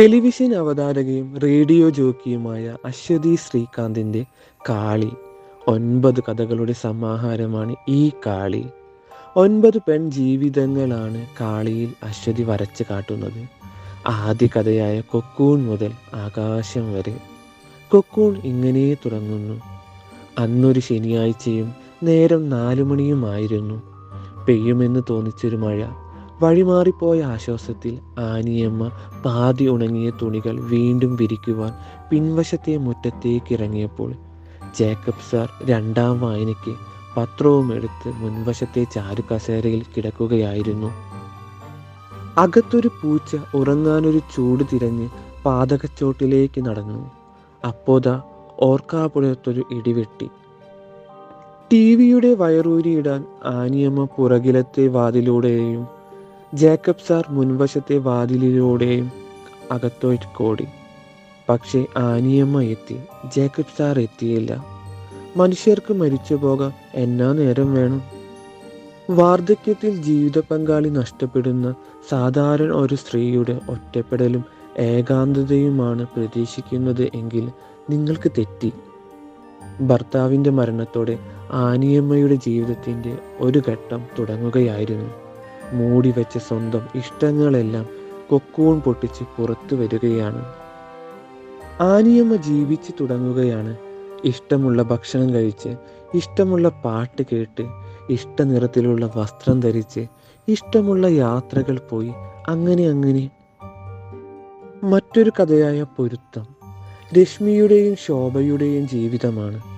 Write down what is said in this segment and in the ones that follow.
Television അവതാരകയും radio ജോക്കിയുമായ അശ്വതി ശ്രീകാന്തിന്റെ കാളി. ഒൻപത് കഥകളുടെ സമാഹാരമാണ് ഈ കാളി. ഒൻപത് പെൺ ജീവിതങ്ങളാണ് കാളിയിൽ അശ്വതി വരച്ച് കാട്ടുന്നത്. ആദ്യ കഥയായ കൊക്കൂൺ മുതൽ ആകാശം വരെ. കൊക്കൂൺ ഇങ്ങനെ തുടങ്ങുന്നു. അന്നൊരു ശനിയാഴ്ചയും നേരം നാലു മണിയുമായിരുന്നു പെയ്യുമെന്ന് തോന്നിച്ചൊരു മഴ. വഴിമാറിപ്പോയ ആശ്വാസത്തിൽ ആനിയമ്മ പാതി ഉണങ്ങിയ തുണികൾ വീണ്ടും വിരിക്കുവാൻ പിൻവശത്തെ മുറ്റത്തേക്ക് ഇറങ്ങിയപ്പോൾ ജേക്കബ് സാർ രണ്ടാം വായനയ്ക്ക് പത്രവും എടുത്ത് മുൻവശത്തെ ചാരുകസേരയിൽ കിടക്കുകയായിരുന്നു. അകത്തൊരു പൂച്ച ഉറങ്ങാനൊരു ചൂട് തിരഞ്ഞ് പാതകച്ചോട്ടിലേക്ക് നടന്നു. അപ്പോതാ ഓർക്കാപുഴത്തൊരു ഇടിവെട്ടി ടി വിയുടെ വയറൂരിയിടാൻ ആനിയമ്മ പുറകിലത്തെ വാതിലൂടെയും ജേക്കബ് സാർ മുൻവശത്തെ വാതിലിലൂടെയും അകത്തോട്ട് പക്ഷേ ആനിയമ്മ എത്തി. ജേക്കബ് സാർ എത്തിയില്ല. മനുഷ്യർക്ക് മരിച്ചു പോകാൻ എന്നാ നേരം വേണം? വാർദ്ധക്യത്തിൽ ജീവിത പങ്കാളി നഷ്ടപ്പെടുന്ന സാധാരണ ഒരു സ്ത്രീയുടെ ഒറ്റപ്പെടലും ഏകാന്തതയുമാണ് പ്രതീക്ഷിക്കുന്നത് എങ്കിൽ നിങ്ങൾക്ക് തെറ്റി. ഭർത്താവിന്റെ മരണത്തോടെ ആനിയമ്മയുടെ ജീവിതത്തിന്റെ ഒരു ഘട്ടം തുടങ്ങുകയായിരുന്നു. മൂടി വെച്ച സ്വന്തം ഇഷ്ടങ്ങളെല്ലാം കൊക്കൂൺ പൊട്ടിച്ച് പുറത്തു വരികയാണ്. ആനിയമ്മ ജീവിച്ചു തുടങ്ങുകയാണ്. ഇഷ്ടമുള്ള ഭക്ഷണം കഴിച്ച് ഇഷ്ടമുള്ള പാട്ട് കേട്ട് ഇഷ്ട നിറത്തിലുള്ള വസ്ത്രം ധരിച്ച് ഇഷ്ടമുള്ള യാത്രകൾ പോയി അങ്ങനെ അങ്ങനെ. മറ്റൊരു കഥയായ പൊരുത്തം. രശ്മിയുടെയും ശോഭയുടെയും ജീവിതമാണ്.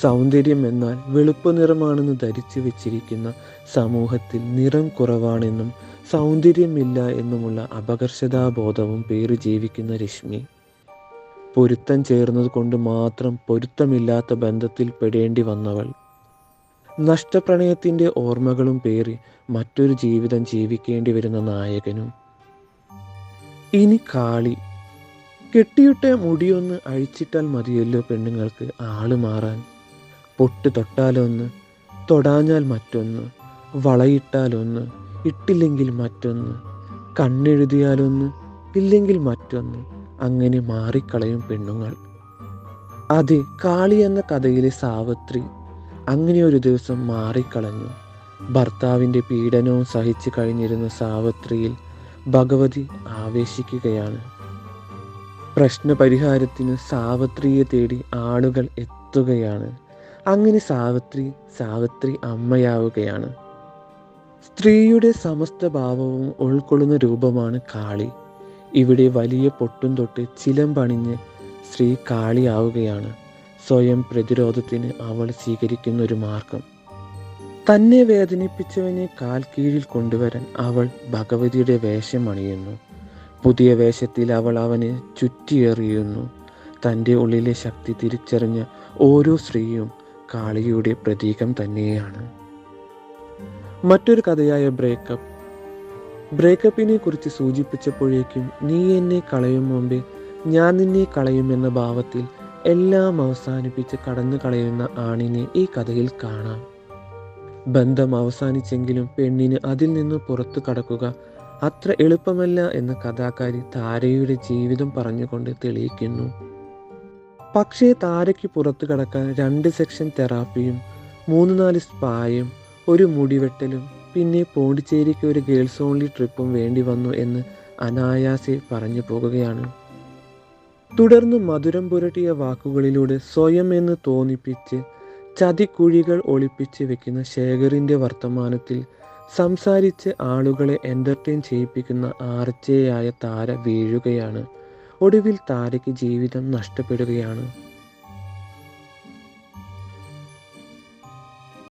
സൗന്ദര്യം എന്നാൽ വെളുപ്പ് നിറമാണെന്ന് ധരിച്ചു വെച്ചിരിക്കുന്ന സമൂഹത്തിൽ നിറം കുറവാണെന്നും സൗന്ദര്യമില്ല എന്നുമുള്ള അപകർഷതാബോധവും പേറി ജീവിക്കുന്ന രശ്മി. പൊരുത്തം ചേർന്നത് കൊണ്ട് മാത്രം പൊരുത്തമില്ലാത്ത ബന്ധത്തിൽ പെടേണ്ടി വന്നവൾ. നഷ്ടപ്രണയത്തിന്റെ ഓർമ്മകളും പേറി മറ്റൊരു ജീവിതം ജീവിക്കേണ്ടി വരുന്ന നായകനും. ഇനി കാളി. കെട്ടിയിട്ട മുടിയൊന്ന് അഴിച്ചിട്ടാൽ മതിയല്ലോ പെണ്ണുങ്ങൾക്ക് ആൾ മാറാൻ. പൊട്ട് തൊട്ടാലൊന്ന് തൊടാഞ്ഞാൽ മറ്റൊന്ന് വളയിട്ടാലൊന്ന് ഇട്ടില്ലെങ്കിൽ മറ്റൊന്ന് കണ്ണെഴുതിയാലൊന്ന് ഇല്ലെങ്കിൽ മറ്റൊന്ന് അങ്ങനെ മാറിക്കളയും പെണ്ണുങ്ങൾ. അതെ കാളി എന്ന കഥയിലെ സാവത്രി അങ്ങനെ ഒരു ദിവസം മാറിക്കളഞ്ഞു. ഭർത്താവിന്റെ പീഡനവും സഹിച്ചു കഴിഞ്ഞിരുന്ന സാവത്രിയിൽ ഭഗവതി ആവേശിക്കുകയാണ്. പ്രശ്നപരിഹാരത്തിന് സാവത്രിയെ തേടി ആളുകൾ എത്തുകയാണ്. അങ്ങനെ സാവിത്രി സാവിത്രി അമ്മയാവുകയാണ്. സ്ത്രീയുടെ സമസ്ത ഭാവവും ഉൾക്കൊള്ളുന്ന രൂപമാണ് കാളി. ഇവിടെ വലിയ പൊട്ടും തൊട്ട് ചിലം പണിഞ്ഞ് സ്ത്രീ കാളിയാവുകയാണ്. സ്വയം പ്രതിരോധത്തിന് അവൾ സ്വീകരിക്കുന്ന ഒരു മാർഗം. തന്നെ വേദനിപ്പിച്ചവനെ കാൽ കീഴിൽ കൊണ്ടുവരാൻ അവൾ ഭഗവതിയുടെ വേഷം അണിയുന്നു. പുതിയ വേഷത്തിൽ അവൾ അവനെ ചുറ്റിയെറിയുന്നു. തന്റെ ഉള്ളിലെ ശക്തി തിരിച്ചറിഞ്ഞ ഓരോ സ്ത്രീയും കാളിയുടെ പ്രതീകം തന്നെയാണ്. മറ്റൊരു കഥയായ ബ്രേക്കപ്പ്. ബ്രേക്കപ്പിനെ കുറിച്ച് സൂചിപ്പിച്ചപ്പോഴേക്കും നീ എന്നെ കളയും മുമ്പേ ഞാൻ നിന്നെ കളയും എന്ന ഭാവത്തിൽ എല്ലാം അവസാനിപ്പിച്ച് കടന്നു കളയുന്ന ആണിനെ ഈ കഥയിൽ കാണാം. ബന്ധം അവസാനിച്ചെങ്കിലും പെണ്ണിന് അതിൽ നിന്ന് പുറത്തു കടക്കുക അത്ര എളുപ്പമല്ല എന്ന് കഥാകാരി താരയുടെ ജീവിതം പറഞ്ഞുകൊണ്ട് തെളിയിക്കുന്നു. പക്ഷേ താരയ്ക്ക് പുറത്തു കടക്കാൻ രണ്ട് സെക്ഷൻ തെറാപ്പിയും മൂന്ന് നാല് സ്പായും ഒരു മുടിവെട്ടലും പിന്നെ പോണ്ടിച്ചേരിക്ക് ഒരു ഗേൾസ് ഓൺലി ട്രിപ്പും വേണ്ടി വന്നു എന്ന് അനായാസെ പറഞ്ഞു പോകുകയാണ്. തുടർന്ന് മധുരം പുരട്ടിയ വാക്കുകളിലൂടെ സ്വയം എന്ന് തോന്നിപ്പിച്ച് ചതിക്കുഴികൾ ഒളിപ്പിച്ച് വെക്കുന്ന ശേഖറിന്റെ വർത്തമാനത്തിൽ സംസാരിച്ച് ആളുകളെ എന്റർടൈൻ ചെയ്യിപ്പിക്കുന്ന ആർച്ചയായ താര വീഴുകയാണ്. ഒടുവിൽ താരയ്ക്ക് ജീവിതം നഷ്ടപ്പെടുകയാണ്.